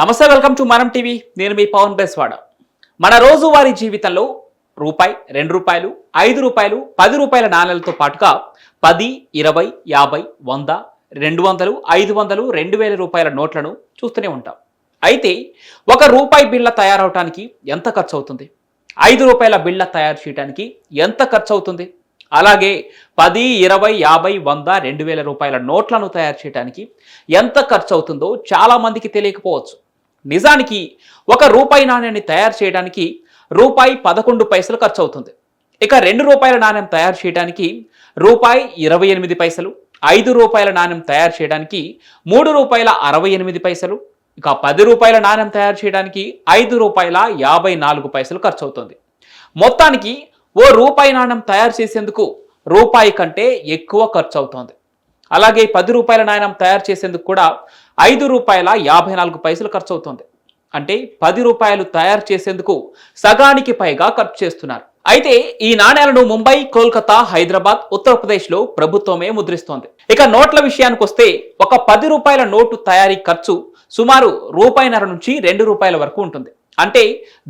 నమస్తే welcome to మనం TV. నేను మీ పవన్ బెస్వాడ. మన రోజువారీ జీవితంలో రూపాయి రెండు రూపాయలు ఐదు రూపాయలు పది రూపాయల నాణ్యాలతో పాటుగా పది ఇరవై యాభై వంద రెండు వందలు ఐదు వందలు రెండు వేల రూపాయల నోట్లను చూస్తూనే ఉంటాం. అయితే ఒక రూపాయి బిళ్ళ తయారవటానికి ఎంత ఖర్చు అవుతుంది ఐదు రూపాయల బిళ్ళ తయారు చేయడానికి ఎంత ఖర్చు అవుతుంది అలాగే పది ఇరవై యాభై వంద రెండు వేల రూపాయల నోట్లను తయారు చేయడానికి ఎంత ఖర్చు అవుతుందో చాలామందికి తెలియకపోవచ్చు. నిజానికి ఒక రూపాయి నాణ్యాన్ని తయారు చేయడానికి రూపాయి పదకొండు పైసలు ఖర్చు అవుతుంది ఇక రెండు రూపాయల నాణ్యం తయారు చేయడానికి రూపాయి ఇరవై ఎనిమిది పైసలు ఐదు రూపాయల నాణ్యం తయారు చేయడానికి మూడు రూపాయల అరవై ఎనిమిది పైసలు ఇక పది రూపాయల నాణ్యం తయారు చేయడానికి ఐదు రూపాయల యాభై నాలుగు పైసలు ఖర్చు అవుతుంది మొత్తానికి ఓ రూపాయి నాణ్యం తయారు చేసేందుకు రూపాయి కంటే ఎక్కువ ఖర్చు అవుతోంది అలాగే పది రూపాయల నాణ్యం తయారు చేసేందుకు కూడా ఐదు రూపాయల యాభై నాలుగు పైసలు ఖర్చు అవుతుంది అంటే పది రూపాయలు తయారు చేసేందుకు సగానికి పైగా ఖర్చు చేస్తున్నారు. అయితే ఈ నాణ్యాలను ముంబై కోల్కతా హైదరాబాద్ ఉత్తరప్రదేశ్లో ప్రభుత్వమే ముద్రిస్తోంది. ఇక నోట్ల విషయానికి వస్తే ఒక పది రూపాయల నోటు తయారీ ఖర్చు సుమారు రూపాయిన్నర నుంచి రెండు రూపాయల వరకు ఉంటుంది. అంటే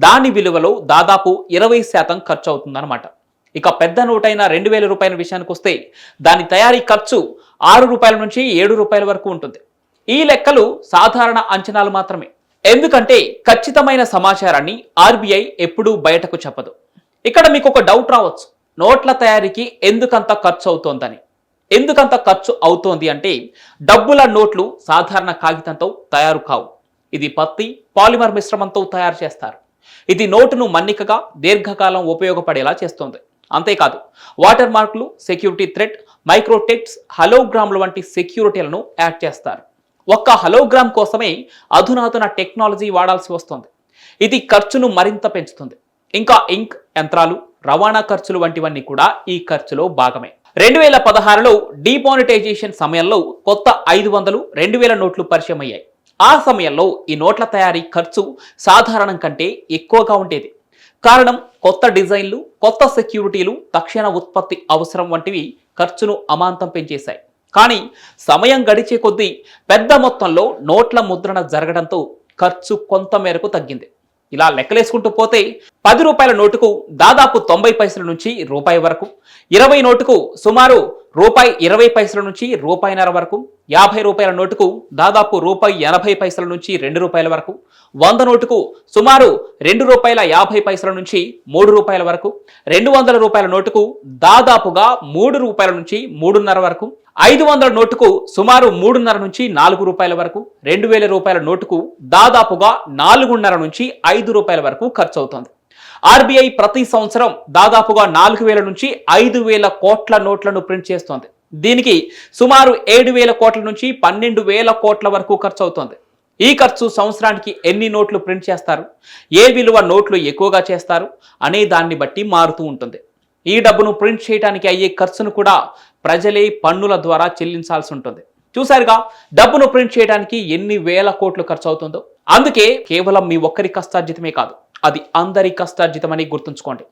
దాని విలువలో దాదాపు ఇరవై శాతం ఖర్చు అవుతుందన్నమాట ఇక పెద్ద నోటైన రెండు వేల రూపాయల విషయానికి వస్తే దాని తయారీ ఖర్చు ఆరు రూపాయల నుంచి ఏడు రూపాయల వరకు ఉంటుంది. ఈ లెక్కలు సాధారణ అంచనాలు మాత్రమే. ఎందుకంటే ఖచ్చితమైన సమాచారాన్ని ఆర్బీఐ ఎప్పుడూ బయటకు చెప్పదు. ఇక్కడ మీకు ఒక డౌట్ రావచ్చు. నోట్ల తయారీకి ఎందుకంత ఖర్చు అవుతోందని. ఎందుకంత ఖర్చు అవుతోంది అంటే డబ్బుల నోట్లు సాధారణ కాగితంతో తయారు కావు. ఇది పత్తి పాలిమర్ మిశ్రమంతో తయారు చేస్తారు. ఇది నోటును మన్నికగా దీర్ఘకాలం ఉపయోగపడేలా చేస్తుంది. అంతేకాదు వాటర్ మార్కులు సెక్యూరిటీ థ్రెడ్ మైక్రోటెక్స్ హలోగ్రామ్ల వంటి సెక్యూరిటీలను యాడ్ చేస్తారు. ఒక్క హలోగ్రామ్ కోసమే అధునాతన టెక్నాలజీ వాడాల్సి వస్తుంది. ఇది ఖర్చును మరింత పెంచుతుంది. ఇంకా ఇంక్ యంత్రాలు రవాణా ఖర్చులు వంటివన్నీ కూడా ఈ ఖర్చులో భాగమే. రెండు వేల పదహారులో డీమానిటైజేషన్ సమయంలో కొత్త ఐదు వందలు రెండు వేల నోట్లు పరిచయం అయ్యాయి ఆ సమయంలో ఈ నోట్ల తయారీ ఖర్చు సాధారణం కంటే ఎక్కువగా ఉండేది. కారణం కొత్త డిజైన్లు కొత్త సెక్యూరిటీలు తక్షణ ఉత్పత్తి అవసరం వంటివి ఖర్చును అమాంతం పెంచేశాయి. కానీ సమయం గడిచే కొద్దీ పెద్ద మొత్తంలో నోట్ల ముద్రణ జరగడంతో ఖర్చు కొంత మేరకు తగ్గింది. ఇలా లెక్కలేసుకుంటూ పోతే పది రూపాయల నోటుకు దాదాపు తొంభై పైసల నుంచి రూపాయి వరకు ఇరవై నోటుకు సుమారు రూపాయి ఇరవై పైసల నుంచి రూపాయిన్నర వరకు యాభై రూపాయల నోటుకు దాదాపు రూపాయి ఎనభై పైసల నుంచి రెండు రూపాయల వరకు వంద నోటుకు సుమారు రెండు రూపాయల యాభై పైసల నుంచి మూడు రూపాయల వరకు రెండు వందల రూపాయల నోటుకు దాదాపుగా మూడు రూపాయల నుంచి మూడున్నర వరకు ఐదు వందల నోటుకు సుమారు మూడున్నర నుంచి నాలుగు రూపాయల వరకు రెండు వేల రూపాయల నోటుకు దాదాపుగా నాలుగున్నర నుంచి ఐదు రూపాయల వరకు ఖర్చు అవుతుంది ఆర్బీఐ ప్రతి సంవత్సరం దాదాపుగా నాలుగు వేల నుంచి ఐదు వేల కోట్ల నోట్లను ప్రింట్ చేస్తోంది. దీనికి సుమారు ఏడు వేల కోట్ల నుంచి పన్నెండు వేల కోట్ల వరకు ఖర్చు అవుతోంది ఈ ఖర్చు సంవత్సరానికి ఎన్ని నోట్లు ప్రింట్ చేస్తారు? ఏ విలువ నోట్లు ఎక్కువగా చేస్తారు? అనే దాన్ని బట్టి మారుతూ ఉంటుంది. ఈ డబ్బును ప్రింట్ చేయడానికి అయ్యే ఖర్చును కూడా ప్రజలే పన్నుల ద్వారా చెల్లించాల్సి ఉంటుంది. చూసారుగా డబ్బును ప్రింట్ చేయడానికి ఎన్ని వేల కోట్లు ఖర్చు అవుతుందో అందుకే కేవలం మీ ఒక్కరి కష్టార్జితమే కాదు అది అందరి కష్టార్జితమని గుర్తుంచుకోండి.